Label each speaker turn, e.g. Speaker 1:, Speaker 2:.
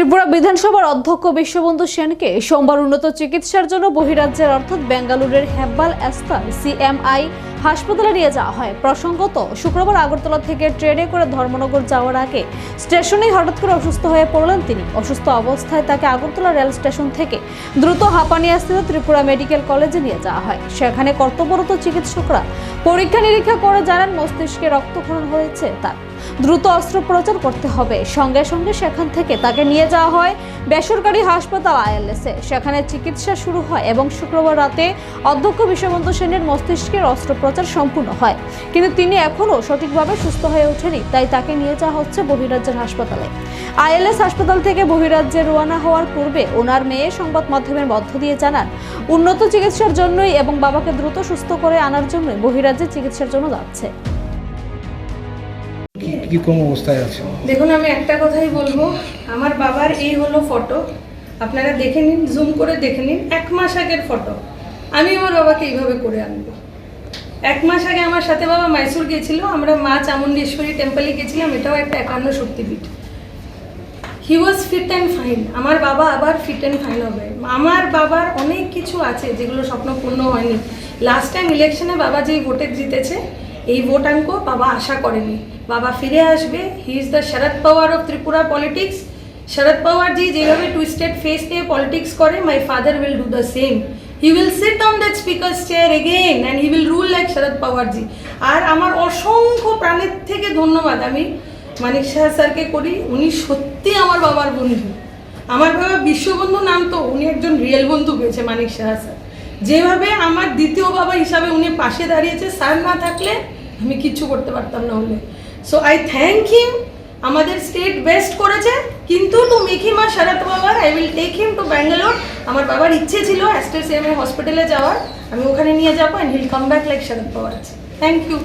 Speaker 1: ত্রিপুরা বিধানসভার অধ্যক্ষ বিশ্ববন্ধু সেনকে সোমবার উন্নত চিকিৎসার জন্য বহিরাজ্যের অর্থাৎ বেঙ্গালুরের হেব্বাল এস্তার সিএমআই হাসপাতালে নিয়ে যাওয়া হয়। প্রসঙ্গত, শুক্রবার আগরতলা থেকে ট্রেনে করে ধর্মনগর যাওয়ার আগে স্টেশনেই হঠাৎ করে অসুস্থ হয়ে পড়লেন তিনি। অসুস্থ অবস্থায় তাকে আগরতলা রেল স্টেশন থেকে দ্রুত হাঁপানিয়াস্থিত ত্রিপুরা মেডিকেল কলেজে নিয়ে যাওয়া হয়। সেখানে কর্তব্যরত চিকিৎসকরা পরীক্ষা নিরীক্ষা করে জানান, মস্তিষ্কে রক্তক্ষরণ হয়েছে তার। দ্রুত অস্ত্রোপচার করতে হবে। সঙ্গে সঙ্গে সেখান থেকে তাকে নিয়ে যাওয়া হয় বেসরকারি হাসপাতাল আইএলএসে সেখানে চিকিৎসা শুরু হয় এবং শুক্রবার রাতে অধ্যক্ষ বিশ্ববন্ধু সেনের মস্তিষ্কের অস্ত্রোপচার সম্পূর্ণ হয়। কিন্তু তিনি এখনও সঠিকভাবে সুস্থ হয়ে ওঠেনি, তাই তাকে নিয়ে যাওয়া হচ্ছে বহিরাজ্যের হাসপাতালে। আইএলএস হাসপাতাল থেকে বহিরাজ্যে রওনা হওয়ার পূর্বে ওনার মেয়ে সংবাদ মাধ্যমের মধ্য দিয়ে জানান, উন্নত চিকিৎসার জন্যই এবং বাবাকে দ্রুত সুস্থ করে আনার জন্যই বহিরাজ্যে চিকিৎসার জন্য যাচ্ছে।
Speaker 2: কি অবস্থায় আছে
Speaker 3: দেখুন, আমি একটা কথাই বলব। আমার বাবার এই হলো ফটো। আপনারা দেখে নিন জুম করে দেখে নিন, এক মাস আগের ফটো। আমি আমার বাবাকে এইভাবে করে আনব। এক মাস আগে আমার সাথে বাবা মাইসুর গেছিল আমরা মা চামুণ্ডেশ্বরী টেম্পলে গেছিলাম এটাও একটা একান্ন শক্তিপীঠ। He was fit and fine আমার বাবা আবার ফিট অ্যান্ড ফাইন হবে। আমার বাবার অনেক কিছু আছে যেগুলো স্বপ্ন পূর্ণ হয়নি। লাস্ট টাইম ইলেকশনে বাবা যেই ভোটে জিতেছে এই ভোট ভোটাঙ্ক বাবা আশা করেনি। বাবা ফিরে আসবে he is the Sharad Pawar of Tripura politics Sharad Pawar ji যেভাবে টুইস্টেড ফেস নিয়ে পলিটিক্স করে my father will do the same he will sit on that speaker chair again and he will rule like Sharad Pawar ji আর আমার অসংখ্য প্রাণের থেকে ধন্যবাদ আমি মানিক শাহ স্যারকে করি, উনি সত্যি আমার বাবার বন্ধু। আমার বাবা বিশ্ববন্ধু নাম তো, উনি একজন রিয়েল বন্ধু পেয়েছে মানিক শাহ স্যার। যেভাবে আমার দ্বিতীয় বাবা হিসাবে উনি পাশে দাঁড়িয়েছে, স্যার না থাকলে আমি কিচ্ছু করতে পারতাম না হলে সো আই থ্যাংক হিম আমাদের স্টেট বেস্ট করেছে, কিন্তু টু মেক মা, শরৎ বাবার I will take him to Bangalore আমার বাবার ইচ্ছে ছিল অ্যাস্টার সিএমএ হসপিটালে যাওয়ার, আমি ওখানে নিয়ে যাব and he'll come back like Sharat বাবার আছে। Thank you